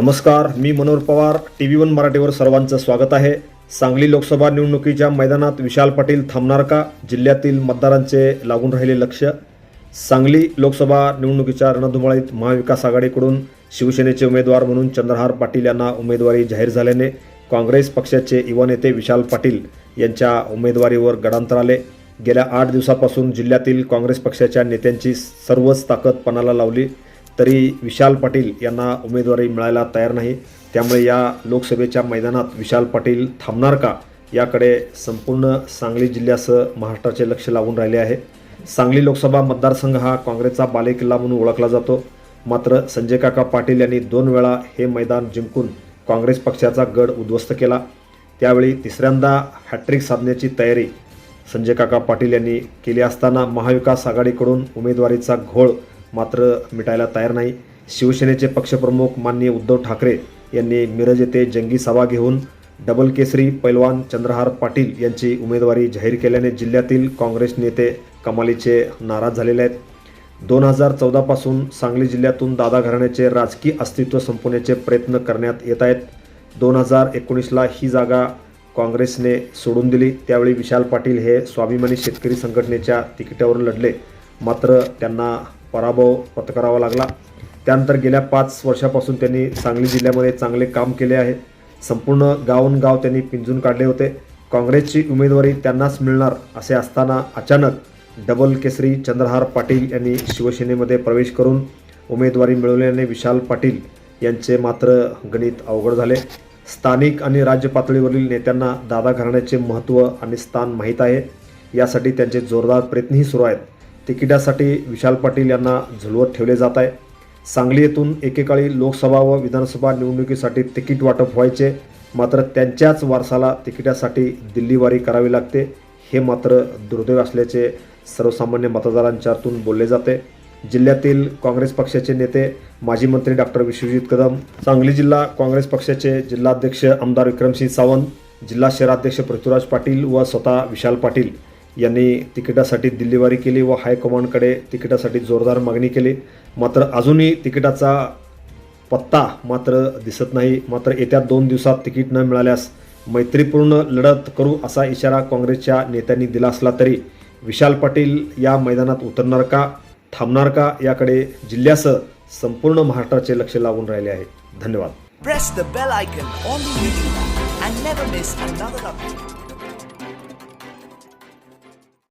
नमस्कार मी Manohar Pawar T V one मराठीवर सर्वांचं स्वागत आहे. सांगली लोकसभा निवडणुकीच्या मैदानात विशाल पाटील थांबणार का? जिल्ह्यातील मतदारांचे लागून राहिले लक्ष. सांगली लोकसभा निवडणुकीच्या रणधुमाळीत महाविकास आघाडीकडून शिवसेनेचे उमेदवार म्हणून चंद्रहार पाटील यांना उमेदवारी जाहीर झाल्याने काँग्रेस पक्षाचे युवा नेते विशाल पाटील यांच्या उमेदवारीवर गडांतर आले. गेल्या आठ दिवसापासून जिल्ह्यातील काँग्रेस पक्षाच्या नेत्यांची सर्वच ताकद पणाला लावली. तरी विशाल पाटील यांना उमेदवारी मिळायला तयार नाही. त्यामुळे या लोकसभेच्या मैदानात विशाल पाटील थांबणार का? याकडे संपूर्ण सांगली जिल्ह्यासह महाराष्ट्राचे लक्ष लागून राहिले आहे. सांगली लोकसभा मतदारसंघ हा काँग्रेसचा बालेकिल्ला म्हणून ओळखला जातो. मात्र संजय काका पाटील यांनी दोन वेळा हे मैदान जिंकून काँग्रेस पक्षाचा गड उद्ध्वस्त केला. त्यावेळी तिसऱ्यांदा हॅट्रिक साधण्याची तयारी संजय काका पाटील यांनी केली असताना महाविकास आघाडीकडून उमेदवारीचा घोळ मात्र मिटायला तयार नाही. शिवसेनेचे पक्षप्रमुख माननीय उद्धव ठाकरे यांनी मिरज येथे जंगी सभा घेऊन डबल केसरी पैलवान चंद्रहार पाटील यांची उमेदवारी जाहीर केल्याने जिल्ह्यातील काँग्रेस नेते कमालीचे नाराज झालेले आहेत. दोन हजार चौदापासून सांगली जिल्ह्यातून दादा घराण्याचे राजकीय अस्तित्व संपवण्याचे प्रयत्न करण्यात येत आहेत. दोन हजार एकोणीसला ही जागा काँग्रेसने सोडून दिली. त्यावेळी विशाल पाटील हे स्वाभिमानी शेतकरी संघटनेच्या तिकिटावरून लढले. मात्र त्यांना पराभव पत्करावा लागला. त्यानंतर गेल्या पाच वर्षापासून त्यांनी सांगली जिल्ह्यामध्ये चांगले काम केले आहे. संपूर्ण गावोन गाव त्यांनी पिंजून काढले होते. काँग्रेसची उमेदवारी त्यांनाच मिळणार असे असताना अचानक डबल केसरी चंद्रहार पाटील यांनी शिवसेनेमध्ये प्रवेश करून उमेदवारी मिळवल्याने विशाल पाटील यांचे मात्र गणित अवघड झाले. स्थानिक आणि राज्य पातळीवरील नेत्यांना दादा घराण्याचे महत्त्व आणि स्थान माहीत आहे. यासाठी त्यांचे जोरदार प्रयत्नही सुरू आहेत. तिकिटासाठी विशाल पाटील यांना झुलवत ठेवले जात आहे. सांगली येथून एकेकाळी लोकसभा व विधानसभा निवडणुकीसाठी तिकीट वाटप व्हायचे. मात्र त्यांच्याच वारसाला तिकिटासाठी दिल्लीवारी करावी लागते. हे मात्र दुर्दैव असल्याचे सर्वसामान्य मतदारांच्यातून बोलले जाते. जिल्ह्यातील काँग्रेस पक्षाचे नेते माजी मंत्री डॉक्टर विश्वजित कदम सांगली जिल्हा काँग्रेस पक्षाचे जिल्हाध्यक्ष आमदार विक्रमसिंह सावंत जिल्हा शहराध्यक्ष पृथ्वीराज पाटील व स्वतः विशाल पाटील यांनी तिकिटासाठी दिल्लीवारी केली व हायकमांडकडे तिकिटासाठी जोरदार मागणी केली. मात्र अजूनही तिकिटाचा पत्ता मात्र दिसत नाही. मात्र येत्या दोन दिवसात तिकीट न मिळाल्यास मैत्रीपूर्ण लढत करू असा इशारा काँग्रेसच्या नेत्यांनी दिला असला तरी विशाल पाटील या मैदानात उतरणार का थांबणार का याकडे जिल्ह्यासह संपूर्ण महाराष्ट्राचे लक्ष लागून राहिले आहे. धन्यवाद.